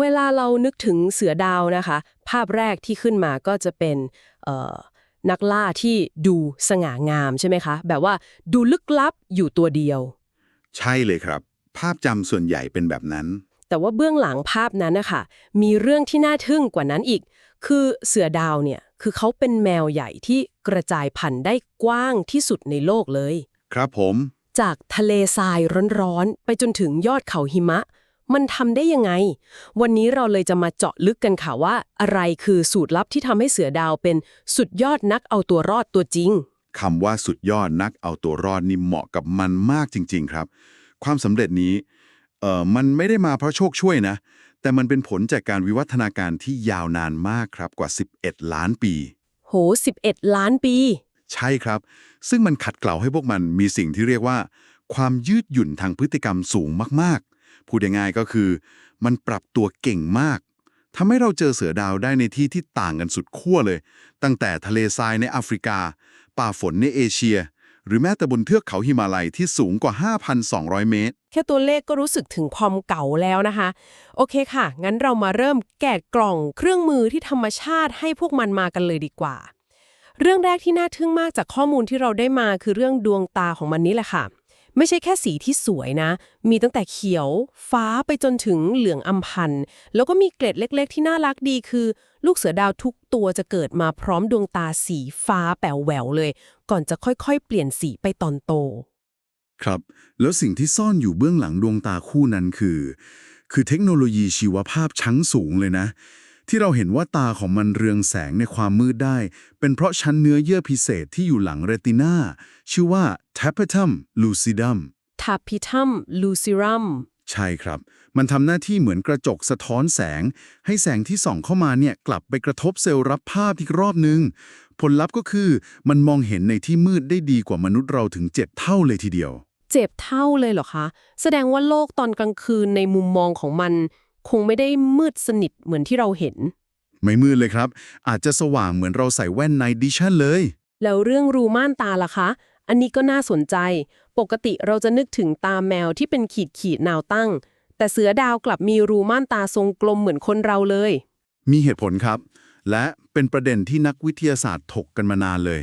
เวลาเรานึกถึงเสือดาวนะคะ ภาพแรกที่ขึ้นมาก็จะเป็นเอ่อนักล่าที่ดูสง่างามใช่ไหมคะ แบบว่าดูลึกลับอยู่ตัวเดียว ใช่เลยครับ ภาพจำส่วนใหญ่เป็นแบบนั้น แต่ว่าเบื้องหลังภาพนั้นนะคะมีเรื่องที่น่าทึ่งกว่านั้นอีก คือเสือดาวเนี่ยคือเขาเป็นแมวใหญ่ที่กระจายพันธุ์ได้กว้างที่สุดในโลกเลย ครับผม จากทะเลทรายร้อนๆ ไปจนถึงยอดเขาหิมะ มันทำได้ยังไง วันนี้เราเลยจะมาเจาะลึกกันค่ะว่า อะไรคือสูตรลับที่ทำให้เสือดาวเป็นสุดยอดนักเอาตัวรอดตัวจริงคำว่าสุดยอดนักเอาตัวรอดนี่เหมาะกับมันมากจริง ๆ ครับ ความสำเร็จนี้เอ่อมันไม่ได้มาเพราะโชคช่วยนะ แต่มันเป็นผลจากการวิวัฒนาการที่ยาวนานมากครับกว่า 11 ล้านปี โห 11 ล้านปี ใช่ครับ ซึ่งมันขัดเกลาให้พวกมันมีสิ่งที่เรียกว่า ความยืดหยุ่นทางพฤติกรรมสูงมากๆ พูดง่ายๆก็คือ มันปรับตัวเก่งมากทำให้เราเจอเสือดาวได้ในที่ที่ต่างกันสุดขั้วเลย ตั้งแต่ทะเลทรายในแอฟริกา ป่าฝนในเอเชีย หรือแม้แต่บนเทือกเขาหิมาลัยที่สูงกว่า 5,200 เมตร แค่ตัวเลขก็รู้สึกถึงความเก่าแล้วนะคะ โอเคค่ะ งั้นเรามาเริ่มแกะกล่องเครื่องมือที่ธรรมชาติให้พวกมันมากันเลยดีกว่า เรื่องแรกที่น่าทึ่งมากจากข้อมูลที่เราได้มาคือเรื่องดวงตาของมันนี่แหละค่ะ ไม่ใช่แค่สีที่สวยนะ มีตั้งแต่เขียว ฟ้าไปจนถึงเหลืองอำพันธ์แล้วก็มีเกล็ดเล็ก ๆ ที่น่ารักดีคือ ลูกเสือดาวทุกตัวจะเกิดมาพร้อมดวงตาสีฟ้าแป๋วแหววเลย ก่อนจะค่อยๆ เปลี่ยนสีไปตอนโต ครับ แล้วสิ่งที่ซ่อนอยู่เบื้องหลังดวงตาคู่นั้นคือ คือเทคโนโลยีชีวภาพชั้นสูงเลยนะ ที่เราเห็นว่าตาของมันเรืองแสงในความมืดได้ เป็นเพราะชั้นเนื้อเยื่อพิเศษที่อยู่หลังเรตินาชื่อว่า tapetum lucidum ทาพิทัมลูซิรัมใช่ครับ มันทำหน้าที่เหมือนกระจกสะท้อนแสง ให้แสงที่ส่องเข้ามาเนี่ยกลับไปกระทบเซลล์รับภาพอีกรอบนึง ผลลัพธ์ก็คือมันมองเห็นในที่มืดได้ดีกว่ามนุษย์เราถึงเจ็ดเท่าเลยทีเดียว เจ็บเท่าเลยเหรอคะ แสดงว่าโลกตอนกลางคืนในมุมมองของมัน คงไม่ได้มืดสนิทเหมือนที่เราเห็น ไม่มืดเลยครับ อาจจะสว่างเหมือนเราใส่แว่นไนดิชั่นเลย แล้วเรื่องรูม่านตาล่ะคะ อันนี้ก็น่าสนใจ ปกติเราจะนึกถึงตาแมวที่เป็นขีดขีดๆแนวตั้ง แต่เสือดาวกลับมีรูม่านตาทรงกลมเหมือนคนเราเลย มีเหตุผลครับ และเป็นประเด็นที่นักวิทยาศาสตร์ถกกันมานานเลย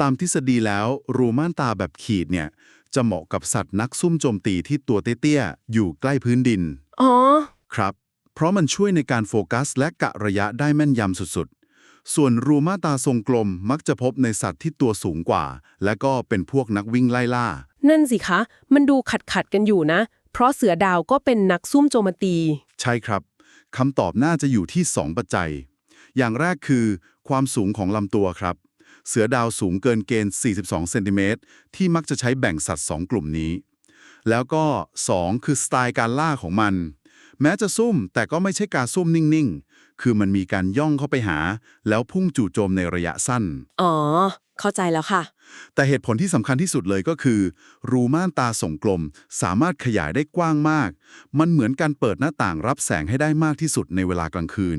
ตามทฤษฎีแล้วรูม่านตาแบบขีดเนี่ยจะเหมาะกับสัตว์นักซุ่มโจมตีที่ตัวเตี้ยๆอยู่ใกล้พื้นดิน อ๋อ ครับ เพราะมันช่วยในการโฟกัสและกะระยะได้แม่นยำสุดๆ ส่วนรูม่านตาทรงกลมมักจะพบในสัตว์ที่ตัวสูงกว่า และก็เป็นพวกนักวิ่งไล่ล่า นั่นสิคะ มันดูขัดขัดๆกันอยู่นะ เพราะเสือดาวก็เป็นนักซุ่มโจมตี ใช่ครับคำตอบน่าจะอยู่ที่ 2 ปัจจัย อย่างแรกคือ ความสูงของลำตัวครับ เสือดาวสูงเกินเกณฑ์ 42 เซนติเมตรที่มักจะใช้แบ่งสัตว์ 2 กลุ่มนี้ แล้วก็ 2 คือสไตล์การล่าของมัน แม้จะซุ่มแต่ก็ไม่ใช่การซุ่มนิ่งๆ คือมันมีการย่องเข้าไปหา แล้วพุ่งจู่โจมในระยะสั้น อ๋อ เข้าใจแล้วค่ะ แต่เหตุผลที่สำคัญที่สุดเลยก็คือ รูม่านตาส่งกลม สามารถขยายได้กว้างมาก มันเหมือนการเปิดหน้าต่างรับแสงให้ได้มากที่สุดในเวลากลางคืน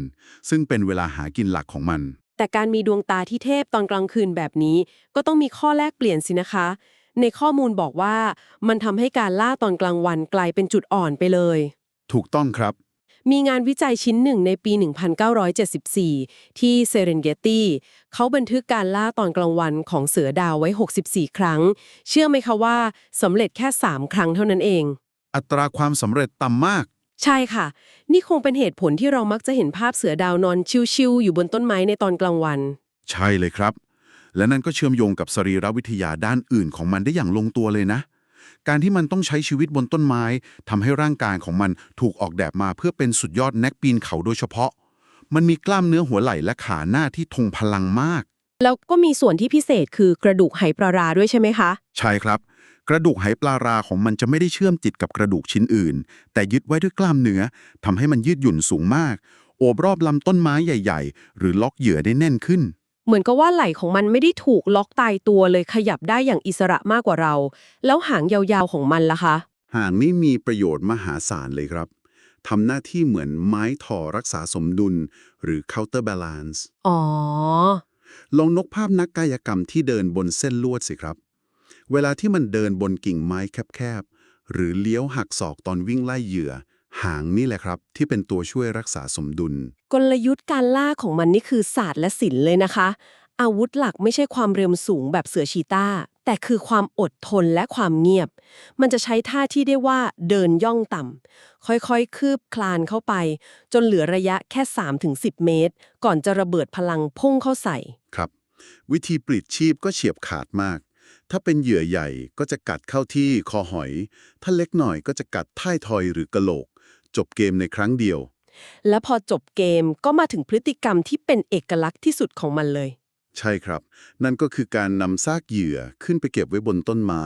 ซึ่งเป็นเวลาหากินหลักของมัน แต่การมีดวงตาที่เทพตอนกลางคืนแบบนี้ ก็ต้องมีข้อแลกเปลี่ยนสินะคะในข้อมูลบอกว่ามันทำให้การล่าตอนกลางวันกลายเป็นจุดอ่อนไปเลย ถูกต้องครับ มีงานวิจัยชิ้นหนึ่งในปี 1974 ที่เซเรนเกตีเขาบันทึกการล่าตอนกลางวันของเสือดาวไว้ 64 ครั้ง เชื่อไหมคะว่าสำเร็จแค่ 3 ครั้งเท่านั้นเอง อัตราความสำเร็จต่ำมาก ใช่ค่ะ นี่คงเป็นเหตุผลที่เรามักจะเห็นภาพเสือดาวนอนชิวๆอยู่บนต้นไม้ในตอนกลางวัน ใช่เลยครับ และนั่นก็เชื่อมโยงกับสรีรวิทยาด้านอื่นของมันได้อย่างลงตัวเลยนะ การที่มันต้องใช้ชีวิตบนต้นไม้ทำให้ร่างกายของมันถูกออกแบบมาเพื่อเป็นสุดยอดนักปีนเขาโดยเฉพาะ มันมีกล้ามเนื้อหัวไหล่และขาหน้าที่ทงพลังมาก แล้วก็มีส่วนที่พิเศษคือกระดูกไหปลาราด้วยใช่ไหมคะ ใช่ครับ กระดูกไหปลาราของมันจะไม่ได้เชื่อมติดกับกระดูกชิ้นอื่น แต่ยึดไว้ด้วยกล้ามเนื้อทำให้มันยืดหยุ่นสูงมาก โอบรอบลำต้นไม้ใหญ่ ๆ หรือล็อกเหยื่อได้แน่นขึ้น เหมือนกับว่าไหล่ของมันไม่ได้ถูกล็อกตายตัวเลยขยับได้อย่างอิสระมากกว่าเรา แล้วหางยาวๆของมันล่ะคะหางนี่มีประโยชน์มหาศาลเลยครับทำหน้าที่เหมือนไม้ถอรักษาสมดุล หรือ counterbalance อ๋อ ลองนกภาพนักกายกรรมที่เดินบนเส้นลวดสิครับ เวลาที่มันเดินบนกิ่งไม้แคบๆ หรือเลี้ยวหักศอกตอนวิ่งไล่เหยื่อ หางนี่แหละครับ ที่เป็นตัวช่วยรักษาสมดุล กลยุทธ์การล่าของมันนี่คือศาสตร์และศิลป์เลยนะคะ อาวุธหลักไม่ใช่ความเร็วสูงแบบเสือชีต้าแต่คือความอดทนและความเงียบ มันจะใช้ท่าที่ได้ว่าเดินย่องต่ำค่อยๆ คืบคลานเข้าไป จนเหลือระยะแค่ 3-10 เมตร ก่อนจะระเบิดพลังพุ่งเข้าใส่ ครับ วิธีปลิดชีพก็เฉียบขาดมาก ถ้าเป็นเหยื่อใหญ่ก็จะกัดเข้าที่คอหอย ถ้าเล็กหน่อยก็จะกัดท้ายทอยหรือกะโหลก จบเกมในครั้งเดียว และพอจบเกมก็มาถึงพฤติกรรมที่เป็นเอกลักษณ์ที่สุดของมันเลย ใช่ครับ นั่นก็คือการนำซากเหยื่อขึ้นไปเก็บไว้บนต้นไม้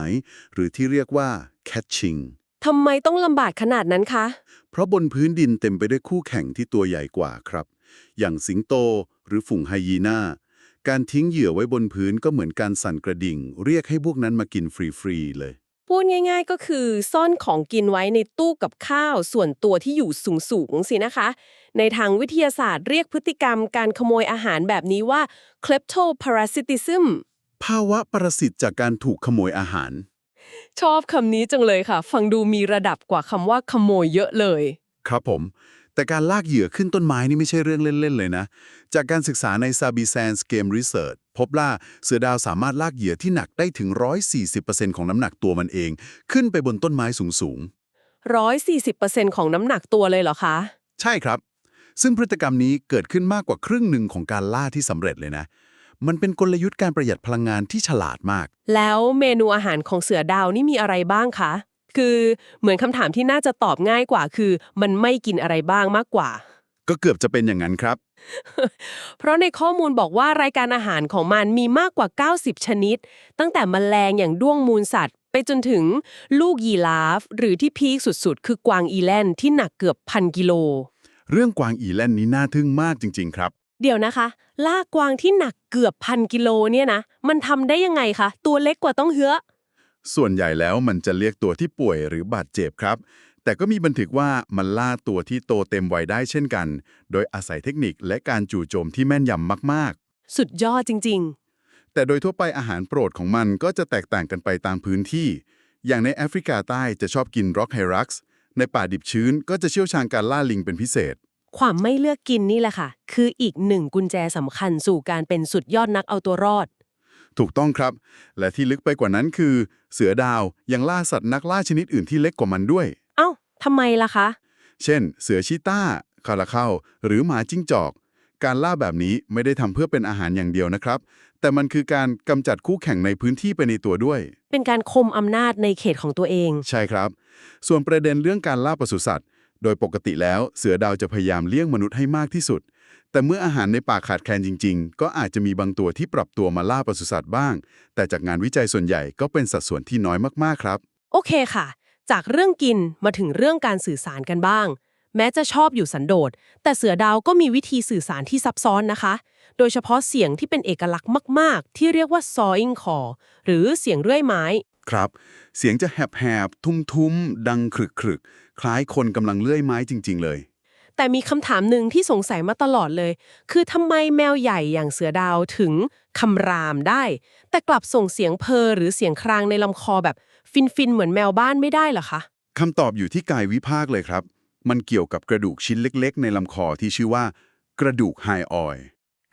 หรือที่เรียกว่า catching ทำไมต้องลำบากขนาดนั้นคะ เพราะบนพื้นดินเต็มไปด้วยคู่แข่งที่ตัวใหญ่กว่าครับ อย่างสิงโตหรือฝูงไฮยีน่า การทิ้งเหยื่อไว้บนพื้นก็เหมือนการสั่นกระดิ่ง เรียกให้พวกนั้นมากินฟรี ๆ เลย พูดง่าย ๆ ก็คือซ่อนของกินไว้ในตู้กับข้าวส่วนตัวที่อยู่สูงๆสินะคะ ในทางวิทยาศาสตร์เรียกพฤติกรรมการขโมยอาหารแบบนี้ว่า kleptoparasitism ภาวะปรสิตจากการถูกขโมยอาหาร ชอบคำนี้จังเลยค่ะ ฟังดูมีระดับกว่าคำว่าขโมยเยอะเลย ครับผม แต่การลากเหยื่อขึ้นต้นไม้นี่ไม่ใช่เรื่องเล่น ๆ เลยนะ จากการศึกษาใน s a b i s a n s Game Research พบว่าเสือดาวสามารถลากเหยื่อที่หนักได้ถึง 140%ของน้ำหนักตัวมันเอง ขึ้นไปบนต้นไม้สูง140%ของน้ำหนักตัวเลยเหรอคะๆใช่ครับ ซึ่งพฤติกรรมนี้เกิดขึ้นมากกว่าครึ่งหนึ่งของการล่าที่สำเร็จเลยนะ มันเป็นกลยุทธ์การประหยัดพลังงานที่ฉลาดมาก แล้วเมนูอาหารของเสือดาวนี่มีอะไรบ้างคะ คือเหมือนคำถามที่น่าจะตอบง่ายกว่าคือ มันไม่กินอะไรบ้างมากกว่า ก็เกือบจะเป็นอย่างนั้นครับ เพราะในข้อมูลบอกว่ารายการอาหารของมันมีมากกว่า 90 ชนิด ตั้งแต่แมลงอย่างด้วงมูลสัตว์ ไปจนถึงลูกยีราฟ หรือที่พีคสุดๆ คือกวางอีแลนที่หนักเกือบพันกิโล เรื่องกวางอีแลนนี้น่าทึ่งมากจริง ๆ ครับ เดี๋ยวนะคะล่ากวางที่หนักเกือบพันกิโลเนี่ยนะ มันทำได้ยังไงคะ ตัวเล็กกว่าต้องเหือ ส่วนใหญ่แล้วมันจะเรียกตัวที่ป่วยหรือบาดเจ็บครับ แต่ก็มีบันทึกว่ามันล่าตัวที่โตเต็มวัยได้เช่นกัน โดยอาศัยเทคนิคและการจู่โจมที่แม่นยำมากสุดยอดจริง ๆ แต่โดยทั่วไปอาหารโปรดของมันก็จะแตกต่างกันไปตามพื้นที่ อย่างในแอฟริกาใต้จะชอบกินร็อกไฮรักซ์ในป่าดิบชื้นก็จะเชี่ยวชาญการล่าลิงเป็นพิเศษๆความไม่เลือกกินนี่แหละค่ะ คืออีกหนึ่งกุญแจสำคัญสู่การเป็นสุดยอดนักเอาตัวรอด ถูกต้องครับ และที่ลึกไปกว่านั้นคือ เสือดาวยังล่าสัตว์นักล่าชนิดอื่นที่เล็กกว่ามันด้วย เอ้าทำไมล่ะคะ เช่น เสือชีต้าคาราเข้าหรือหมาจิ้งจอก การล่าแบบนี้ไม่ได้ทำเพื่อเป็นอาหารอย่างเดียวนะครับ แต่มันคือการกำจัดคู่แข่งในพื้นที่ไปในตัวด้วย เป็นการคมอำนาจในเขตของตัวเอง ใช่ครับ ส่วนประเด็นเรื่องการล่าปศุสัตว์ โดยปกติแล้วเสือดาวจะพยายามเลี้ยงมนุษย์ให้มากที่สุด แต่เมื่ออาหารในป่าขาดแคลนจริง ๆ ก็อาจจะมีบางตัวที่ปรับตัวมาล่าปศุสัตว์บ้าง แต่จากงานวิจัยส่วนใหญ่ก็เป็นสัดส่วนที่น้อยมากๆครับ โอเคค่ะ จากเรื่องกินมาถึงเรื่องการสื่อสารกันบ้าง แม้จะชอบอยู่สันโดษ แต่เสือดาวก็มีวิธีสื่อสารที่ซับซ้อนนะคะ โดยเฉพาะเสียงที่เป็นเอกลักษณ์มาก ๆ ที่เรียกว่า sawing call หรือเสียงเรื่อยไม้ ครับ เสียงจะแหบๆ ทุ้มๆ ดังครึกๆ คล้ายคนกำลังเลื่อยไม้จริง ๆ เลย แต่มีคำถามหนึ่งที่สงสัยมาตลอดเลย คือทำไมแมวใหญ่อย่างเสือดาวถึงคำรามได้ แต่กลับส่งเสียงเพอหรือเสียงครางในลำคอแบบฟินๆเหมือนแมวบ้านไม่ได้เหรอคะคำตอบอยู่ที่กายวิภาคเลยครับ มันเกี่ยวกับกระดูกชิ้นเล็ก ๆ ในลำคอที่ชื่อว่า กระดูกไฮออย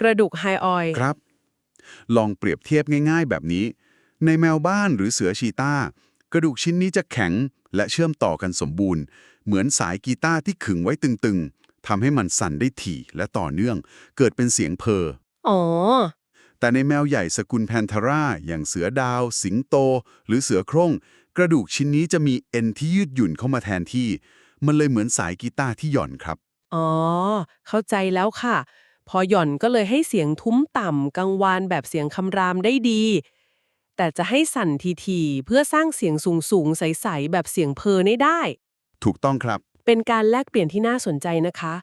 กระดูกไฮออยครับ ลองเปรียบเทียบง่าย ๆ แบบนี้ ในแมวบ้านหรือเสือชีต้ากระดูกชิ้นนี้จะแข็งและเชื่อมต่อกันสมบูรณ์ เหมือนสายกีตาร์ที่ขึงไว้ตึงๆทำให้มันสั่นได้ถี่และต่อเนื่อง เกิดเป็นเสียงเพออ๋อ แต่ในแมวใหญ่สกุลแพนทาราอย่างเสือดาว สิงโต หรือเสือโคร่ง กระดูกชิ้นนี้จะมีเอ็นที่ยืดหยุ่นเข้ามาแทนที่ มันเลยเหมือนสายกีตาร์ที่หย่อนครับ อ๋อ เข้าใจแล้วค่ะ พอหย่อนก็เลยให้เสียงทุ้มต่ำกังวานแบบเสียงคำรามได้ดี แต่จะให้สั่นทีๆเพื่อสร้างเสียงสูงๆใสๆแบบเสียงเพอได้ได้ ถูกต้องครับ เป็นการแลกเปลี่ยนที่น่าสนใจนะคะ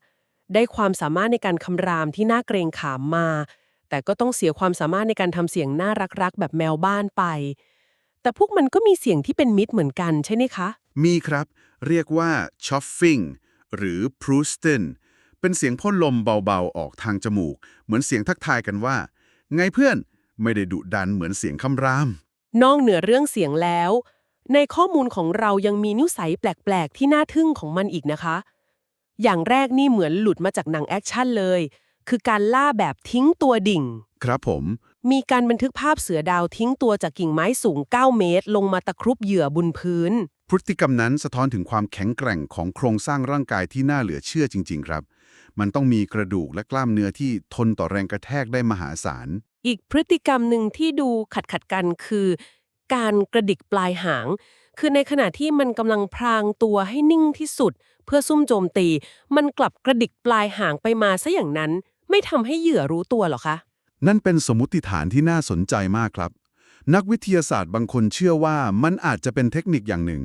ได้ความสามารถในการคำรามที่น่าเกรงขามมา แต่ก็ต้องเสียความสามารถในการทำเสียงน่ารักๆ แบบแมวบ้านไป แต่พวกมันก็มีเสียงที่เป็นมิตรเหมือนกันใช่ไหมคะ มีครับ เรียกว่า chopping หรือ p r u s t e n เป็นเสียงพ่นลมเบาๆ ออกทางจมูก เหมือนเสียงทักทายกันว่า ไงเพื่อนไม่ได้ดุดันเหมือนเสียงคำราม นอกเหนือเรื่องเสียงแล้ว ในข้อมูลของเรายังมีนิสัยแปลก ๆ ที่น่าทึ่งของมันอีกนะคะ อย่างแรกนี่เหมือนหลุดมาจากหนังแอคชั่นเลย คือการล่าแบบทิ้งตัวดิ่ง ครับผม มีการบันทึกภาพเสือดาวทิ้งตัวจากกิ่งไม้สูง 9 เมตร ลงมาตะครุบเหยื่อบนพื้น พฤติกรรมนั้นสะท้อนถึงความแข็งแกร่งของโครงสร้างร่างกายที่น่าเหลือเชื่อจริง ๆ ครับ มันต้องมีกระดูกและกล้ามเนื้อที่ทนต่อแรงกระแทกได้มหาศาล อีกพฤติกรรมหนึ่งที่ดูขัดขัดๆกันคือ การกระดิกปลายหาง คือในขณะที่มันกำลังพรางตัวให้นิ่งที่สุด เพื่อซุ่มโจมตี มันกลับกระดิกปลายหางไปมาซะอย่างนั้น ไม่ทำให้เหยื่อรู้ตัวหรอคะ นั่นเป็นสมมติฐานที่น่าสนใจมากครับ นักวิทยาศาสตร์บางคนเชื่อว่ามันอาจจะเป็นเทคนิคอย่างหนึ่ง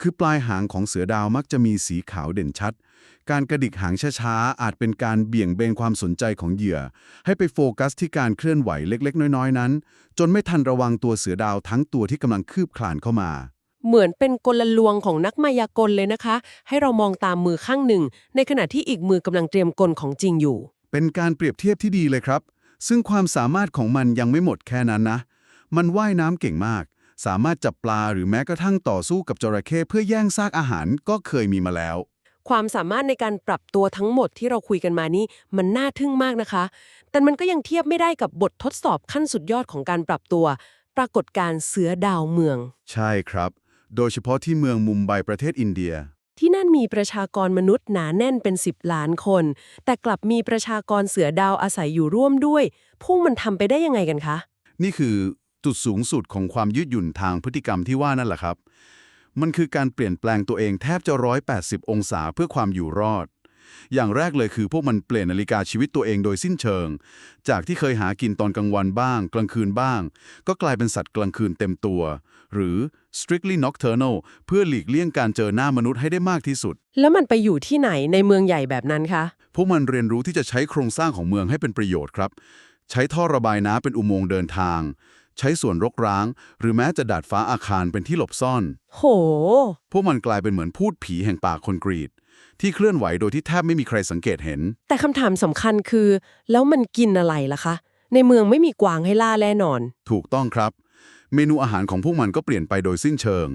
คือปลายหางของเสือดาวมักจะมีสีขาวเด่นชัด การกระดิกหางช้าๆอาจเป็นการเบี่ยงเบนความสนใจของเหยื่อ ให้ไปโฟกัสที่การเคลื่อนไหวเล็กๆ น้อยๆ นั้น จนไม่ทันระวังตัวเสือดาวทั้งตัวที่กำลังคืบคลานเข้ามา เหมือนเป็นกลลวงของนักมายากลเลยนะคะ ให้เรามองตามมือข้างหนึ่ง ในขณะที่อีกมือกำลังเตรียมกลของจริงอยู่ เป็นการเปรียบเทียบที่ดีเลยครับ ซึ่งความสามารถของมันยังไม่หมดแค่นั้นนะ มันว่ายน้ำเก่งมาก สามารถจับปลาหรือแม้กระทั่งต่อสู้กับจระเข้เพื่อแย่งซากอาหารก็เคยมีมาแล้ว ความสามารถในการปรับตัวทั้งหมดที่เราคุยกันมานี่มันน่าทึ่งมากนะคะ แต่มันก็ยังเทียบไม่ได้กับบททดสอบขั้นสุดยอดของการปรับตัว ปรากฏการณ์เสือดาวเมือง ใช่ครับ โดยเฉพาะที่เมืองมุมไบประเทศอินเดีย ที่นั่นมีประชากรมนุษย์หนาแน่นเป็น 10 ล้านคน แต่กลับมีประชากรเสือดาวอาศัยอยู่ร่วมด้วย พวกมันทำไปได้ยังไงกันคะ นี่คือจุดสูงสุดของความยืดหยุ่นทางพฤติกรรมที่ว่านั่นแหละครับ มันคือการเปลี่ยนแปลงตัวเองแทบจะ180 องศาเพื่อความอยู่รอด อย่างแรกเลยคือพวกมันเปลี่ยนนาฬิกาชีวิตตัวเองโดยสิ้นเชิง จากที่เคยหากินตอนกลางวันบ้าง กลางคืนบ้าง ก็กลายเป็นสัตว์กลางคืนเต็มตัว หรือ strictly nocturnal เพื่อหลีกเลี่ยงการเจอหน้ามนุษย์ให้ได้มากที่สุด แล้วมันไปอยู่ที่ไหนในเมืองใหญ่แบบนั้นคะ พวกมันเรียนรู้ที่จะใช้โครงสร้างของเมืองให้เป็นประโยชน์ครับ ใช้ท่อระบายน้ำเป็นอุโมงค์เดินทาง ใช้ส่วนรกร้าง หรือแม้จะดาดฟ้าอาคารเป็นที่หลบซ่อน โห พวกมันกลายเป็นเหมือนพูดผีแห่งป่าคอนกรีตที่เคลื่อนไหวโดยที่แทบไม่มีใครสังเกตเห็น แต่คำถามสำคัญคือ แล้วมันกินอะไรล่ะคะ ในเมืองไม่มีกวางให้ล่าแน่นอน ถูกต้องครับ เมนูอาหารของพวกมันก็เปลี่ยนไปโดยสิ้นเชิง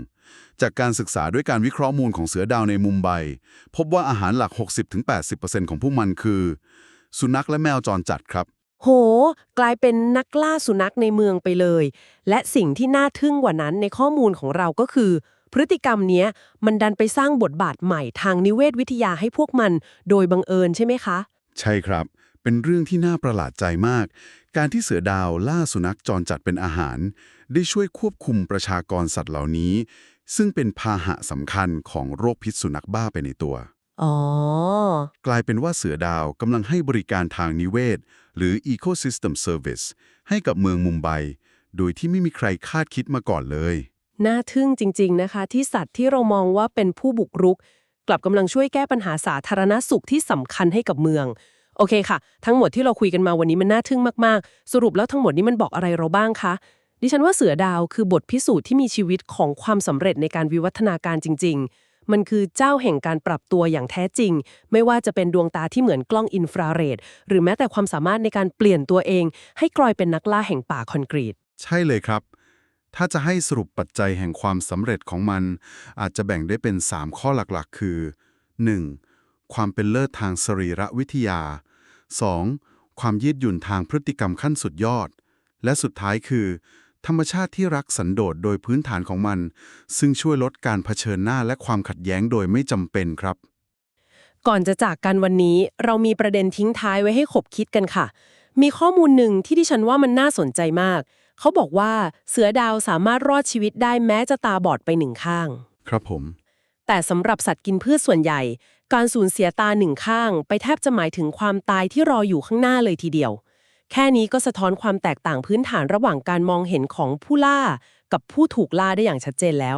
จากการศึกษาด้วยการวิเคราะห์มูลของเสือดาวในมุมไบ พบว่าอาหารหลัก 60-80%ของพวกมันคือ สุนัขและแมวจรจัดครับ โห กลายเป็นนักล่าสุนัขในเมืองไปเลย และสิ่งที่น่าทึ่งกว่านั้นในข้อมูลของเราก็คือ พฤติกรรมเนี้ยมันดันไปสร้างบทบาทใหม่ทางนิเวศวิทยาให้พวกมัน โดยบังเอิญใช่ไหมคะ ใช่ครับ เป็นเรื่องที่น่าประหลาดใจมาก การที่เสือดาวล่าสุนัขจรจัดเป็นอาหาร ได้ช่วยควบคุมประชากรสัตว์เหล่านี้ ซึ่งเป็นพาหะสำคัญของโรคพิษสุนัขบ้าไปในตัว อ๋อ กลายเป็นว่าเสือดาวกำลังให้บริการทางนิเวศ หรือ Ecosystem Service ให้กับเมืองมุมไบ โดยที่ไม่มีใครคาดคิดมาก่อนเลย น่าทึ่งจริง ๆ นะคะ ที่สัตว์ที่เรามองว่าเป็นผู้บุกรุก กลับกำลังช่วยแก้ปัญหาสาธารณสุขที่สำคัญให้กับเมือง โอเคค่ะ ทั้งหมดที่เราคุยกันมาวันนี้มันน่าทึ่งมากๆ สรุปแล้วทั้งหมดนี้มันบอกอะไรเราบ้างคะดิฉันว่าเสือดาวคือบทพิสูจน์ที่มีชีวิตของความสำเร็จในการวิวัฒนาการจริง ๆ มันคือเจ้าแห่งการปรับตัวอย่างแท้จริง ไม่ว่าจะเป็นดวงตาที่เหมือนกล้องอินฟราเรดหรือแม้แต่ความสามารถในการเปลี่ยนตัวเอง ให้กลายเป็นนักล่าแห่งป่าคอนกรีต ใช่เลยครับ ถ้าจะให้สรุปปัจจัยแห่งความสำเร็จของมัน อาจจะแบ่งได้เป็น 3 ข้อหลักๆ คือ 1. ความเป็นเลิศทางสรีรวิทยา 2. ความยืดหยุ่นทางพฤติกรรมขั้นสุดยอด และสุดท้ายคือ ธรรมชาติที่รักสันโดษโดยพื้นฐานของมัน ซึ่งช่วยลดการเผชิญหน้าและความขัดแย้งโดยไม่จำเป็นครับ ก่อนจะจากกันวันนี้ เรามีประเด็นทิ้งท้ายไว้ให้ขบคิดกันค่ะ มีข้อมูลหนึ่งที่ดิฉันว่ามันน่าสนใจมาก เขาบอกว่าเสือดาวสามารถรอดชีวิตได้แม้จะตาบอดไปหนึ่งข้าง ครับผม แต่สำหรับสัตว์กินพืชส่วนใหญ่ การสูญเสียตาหนึ่งข้าง ไปแทบจะหมายถึงความตายที่รออยู่ข้างหน้าเลยทีเดียว แค่นี้ก็สะท้อนความแตกต่างพื้นฐานระหว่างการมองเห็นของผู้ล่า กับผู้ถูกล่าได้อย่างชัดเจนแล้ว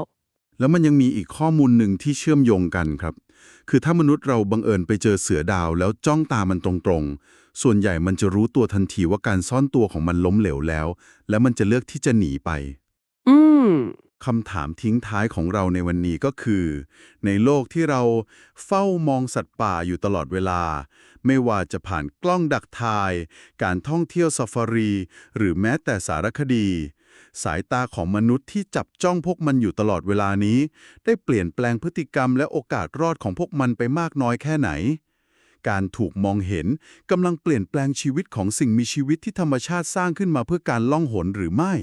แล้วมันยังมีอีกข้อมูลหนึ่งที่เชื่อมโยงกันครับ คือถ้ามนุษย์เราบังเอิญไปเจอเสือดาวแล้วจ้องตามันตรงๆ ส่วนใหญ่มันจะรู้ตัวทันทีว่าการซ่อนตัวของมันล้มเหลวแล้ว และมันจะเลือกที่จะหนีไป อืม คำถามทิ้งท้ายของเราในวันนี้ก็คือ ในโลกที่เราเฝ้ามองสัตว์ป่าอยู่ตลอดเวลา ไม่ว่าจะผ่านกล้องดักถ่าย การท่องเที่ยวซาฟารี หรือแม้แต่สารคดี สายตาของมนุษย์ที่จับจ้องพวกมันอยู่ตลอดเวลานี้ ได้เปลี่ยนแปลงพฤติกรรมและโอกาสรอดของพวกมันไปมากน้อยแค่ไหน การถูกมองเห็นกำลังเปลี่ยนแปลงชีวิตของสิ่งมีชีวิตที่ธรรมชาติสร้างขึ้นมาเพื่อการล่องหนหรือไม่